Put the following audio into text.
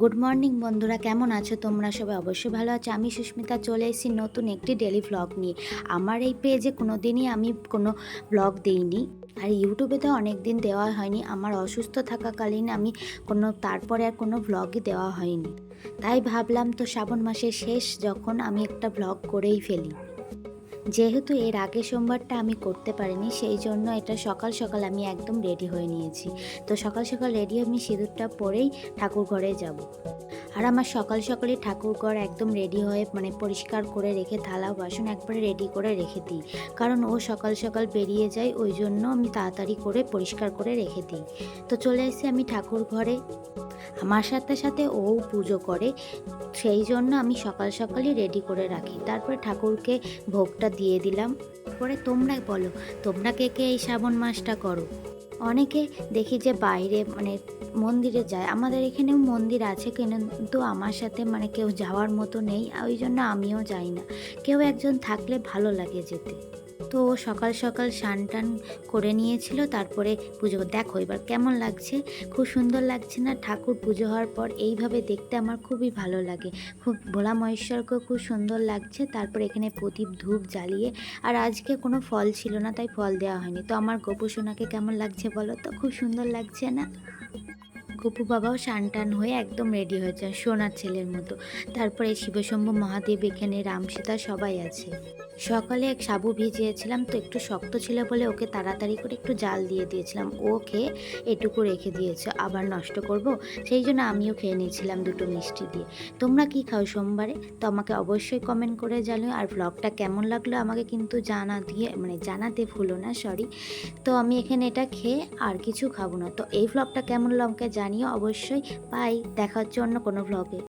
Good morning বন্ধুরা। কেমন আছো তোমরা? সবাই অবশ্যই ভালো আছো। আমি সুস্মিতা, চলে এসেছি নতুন একটি ডেলি ভ্লগ নিয়ে। আমার এই পেজে কোনো দিনই আমি কোনো ব্লগ দিইনি। আর ইউটিউবে তো অনেক দিন দেওয়া হয়নি। আমার অসুস্থ থাকাকালীন আমি কোনো, তারপরে আর কোনো ভ্লগই দেওয়া হয়নি। তাই ভাবলাম তো, শ্রাবণ মাসের শেষ, যখন আমি একটা ভ্লগ করেই ফেলি। যেহেতু এর আগে সোমবারটা আমি করতে পারিনি, সেই জন্য এটা সকাল সকাল আমি একদম রেডি হয়ে নিয়েছি। তো সকাল সকাল রেডি আমি সিঁদুরটা পরেই ঠাকুর ঘরে যাব। আর আমার সকাল সকালে ঠাকুর ঘর একদম রেডি হয়ে মানে পরিষ্কার করে রেখে থালা বাসন একবারে রেডি করে রেখে দিই। কারণ ও সকাল সকাল বেরিয়ে যায়, ওই জন্য আমি তাড়াতাড়ি করে পরিষ্কার করে রেখে দিই। তো চলে এসেছি আমি ঠাকুর ঘরে। আমার সাথে সাথে ও পুজো করে, সেই জন্য আমি সকাল সকালই রেডি করে রাখি। তারপরে ঠাকুরকে ভোগটা দিয়ে দিলাম। তারপরে তোমরা বলো, তোমরা কে কে এই শ্রাবণ মাসটা করো? অনেকে দেখি যে বাইরে মানে মন্দিরে যায়। আমাদের এখানেও মন্দির আছে কিন্তু আমার সাথে মানে কেউ যাওয়ার মতো নেই, ওই জন্য আমিও যাই না। কেউ একজন থাকলে ভালো লাগে যেতে। তো সকাল সকাল স্নান টান করে নিয়েছিল, তারপরে পুজো। দেখো এবার কেমন লাগছে? খুব সুন্দর লাগছে না? ঠাকুর পুজো হওয়ার পর এইভাবে দেখতে আমার খুবই ভালো লাগে। খুব ভোলা মহেশ্বরকেও খুব সুন্দর লাগছে। তারপর এখানে প্রদীপ ধূপ জ্বালিয়ে, আর আজকে কোনো ফল ছিল না, তাই ফল দেওয়া হয়নি। তো আমার গোপু সোনাকে কেমন লাগছে বলো তো? খুব সুন্দর লাগছে না? গপু বাবাও টান হয়ে একদম রেডি হয়েছে সোনার ছেলের মতো। তারপরে শিবশম্ভু মহাদেব এখানে, রামসীতা সবাই আছে। সকালে এক সাবু ভিজিয়েছিলাম, তো একটু শক্ত ছিল বলে ওকে তাড়াতাড়ি করে একটু জাল দিয়ে দিয়েছিলাম। ও খেয়ে এটুকু রেখে দিয়েছে, আবার নষ্ট করব, সেই জন্য আমিও খেয়ে নিয়েছিলাম দুটো মিষ্টি দিয়ে। তোমরা কি খাও সোমবারে? তো আমাকে অবশ্যই কমেন্ট করে জানো আর ব্লগটা কেমন লাগল আমাকে কিন্তু জানা দিয়ে মানে জানাতে ভুলো না সরি তো আমি এখানে এটা খেয়ে আর কিছু খাব না। তো এই ব্লগটা কেমন আমাকে জানিও অবশ্যই। পাই দেখার জন্য কোনো ব্লগে